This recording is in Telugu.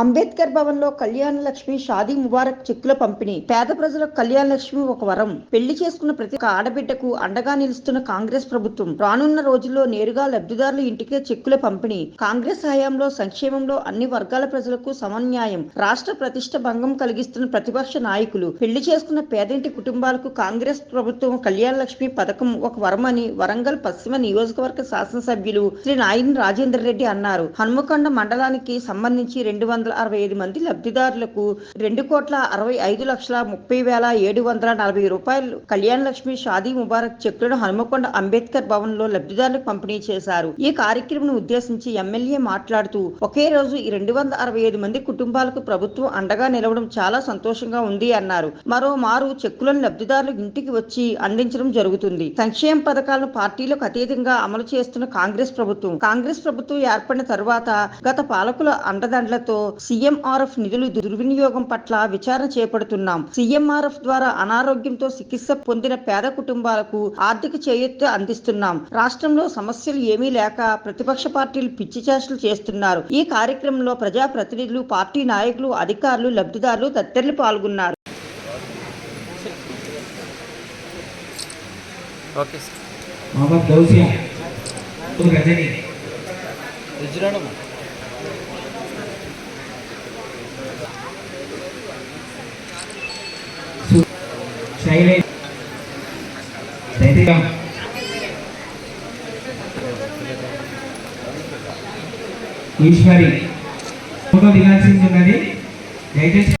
అంబేద్కర్ భవన్లో కళ్యాణ లక్ష్మి షాదీ ముబారక్ చెక్కుల పంపిణీ. పేద ప్రజలకు కళ్యాణ లక్ష్మి ఒక వరం. పెళ్ళి చేసుకున్న ప్రతి ఆడబిడ్డకు అండగా నిలుస్తున్న కాంగ్రెస్ ప్రభుత్వం రానున్న రోజుల్లో నేరుగా లబ్ధిదారుల ఇంటికే చెక్కుల పంపిణీ. కాంగ్రెస్ హయాంలో సంక్షేమంలో అన్ని వర్గాల ప్రజలకు సమన్యాయం. రాష్ట్ర ప్రతిష్ట భంగం కలిగిస్తున్న ప్రతిపక్ష నాయకులు పెళ్ళి చేసుకున్న పేదింటి కుటుంబాలకు కాంగ్రెస్ ప్రభుత్వం కళ్యాణ లక్ష్మి పథకం ఒక వరమని వరంగల్ పశ్చిమ నియోజకవర్గ శాసనసభ్యులు శ్రీ నాయని రాజేందర్ రెడ్డి అన్నారు. హన్మకొండ మండలానికి సంబంధించి రెండు వందల అరవై ఐదు మంది లబ్ధిదారులకు రెండు కోట్ల అరవై ఐదు లక్షల ముప్పై వేల ఏడు వందల నలభై రూపాయలు కళ్యాణ లక్ష్మి షాదీ ముబారక్ చెక్కులను హనుమకొండ అంబేద్కర్ భవన్లో లబ్ధిదారులకు పంపిణీ చేశారు. ఈ కార్యక్రమం ఉద్దేశించి ఎమ్మెల్యే మాట్లాడుతూ ఒకే రోజు ఈ రెండు వందల అరవై ఐదు మంది కుటుంబాలకు ప్రభుత్వం అండగా నిలవడం చాలా సంతోషంగా ఉంది అన్నారు. మరో మారు చెక్కులను లబ్ధిదారులకు ఇంటికి వచ్చి అందించడం జరుగుతుంది. సంక్షేమ పథకాలను పార్టీలకు అతీతంగా అమలు చేస్తున్న కాంగ్రెస్ ప్రభుత్వం కాంగ్రెస్ ప్రభుత్వం ఏర్పడిన తరువాత గత పాలకుల అండదండలతో సీఎంఆర్ఎఫ్ నిధులు దుర్వినియోగం పట్ల విచారణ చేపడుతున్నాం సీఎంఆర్ఎఫ్ ద్వారా అనారోగ్యంతో చికిత్స పొందిన పేద కుటుంబాలకు ఆర్థిక చేయూత అందిస్తున్నాం రాష్ట్రంలో సమస్యలు ఏమీ లేక ప్రతిపక్ష పార్టీలు పిచ్చి చేష్టలు చేస్తున్నారు ఈ కార్యక్రమంలో ప్రజా ప్రతినిధులు పార్టీ నాయకులు అధికారులు లబ్ధిదారులు తదితరులు పాల్గొన్నారు ఓకే సార్ मोहम्मद गौसिया तो रजनी రుజురాడమ్మా Highlight. Eshwari. Photo దిగాల్సింది ఉన్నది. దయచేసి